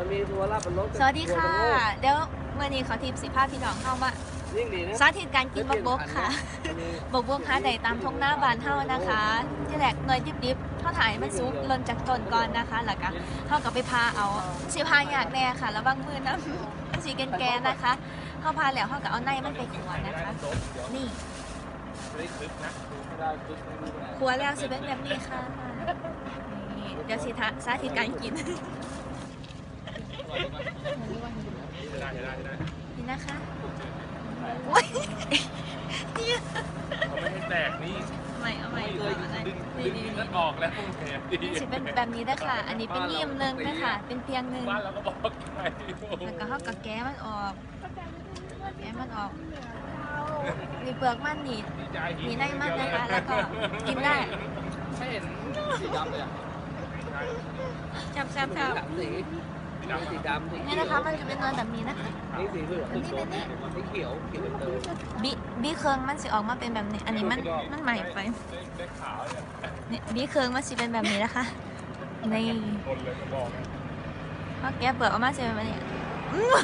มันมีทัวร์ลาบเป็นรถสวัสดีค่ะ เดี๋ยวเมื่อนี้ขอทีมสิภาพพี่น้องเข้ามายิ่งดีนะสาธิตการกินบกบกค่ะบกบกหาใดตามท้องหน้าบานเฮานะคะ ที่แรกหน่อยดิบๆเขาถ่ายมันซุกหล่นจากต้นก่อนนะคะแล้วก็เขากับไปพาเอาสิพาอยากแน่ค่ะ แล้วบางมือนะมันสีแกนๆนะคะเขาพาแล้วเขาก็เอาในมันไปขัวนะคะ นี่ขัวแล้วสิเป็นแบบนี้ค่ะนี่เดี๋ยวสิทะสาธิตการกิน นี่นะคะโอ๊ยไม่ให้แตกนี่เอาใหม่เอาใหม่ดึเอางใหม่ดึงนี่ดึงนี่นั่นี่นออกแล้วแหมดีสิเป็นแบบนี้นะคะ อันนี้เป็นเยี่ยมหนึ่งนะคะ เป็นเพียงหนึ่งบ้านเราก็บอกไงแล้วก็เขาก็แก้มันออก แก้มันออกมีเปลือกมันนี่มีในมันนะคะ แล้วก็กินได้ไม่เห็นสีดำเลยอะจับจับจับสาม สีสีดำสีนี่นะคะมันจะเป็นเนื้อแบบนี้นะคะ นี่สีเหลืองนี่นี่นี่ สีเขียวเขียวเป็นเตยบีบีเคิงมันสิออกมาเป็นแบบนี้ อันนี้มันมันใหม่ไปได้ขาวเนี่ยนี่บีเคิงมันสิเป็นแบบนี้นะคะนี่คนเลยก็บอกพอแกะเปลือกออกมาสิเป็นแบบนี้อื้อ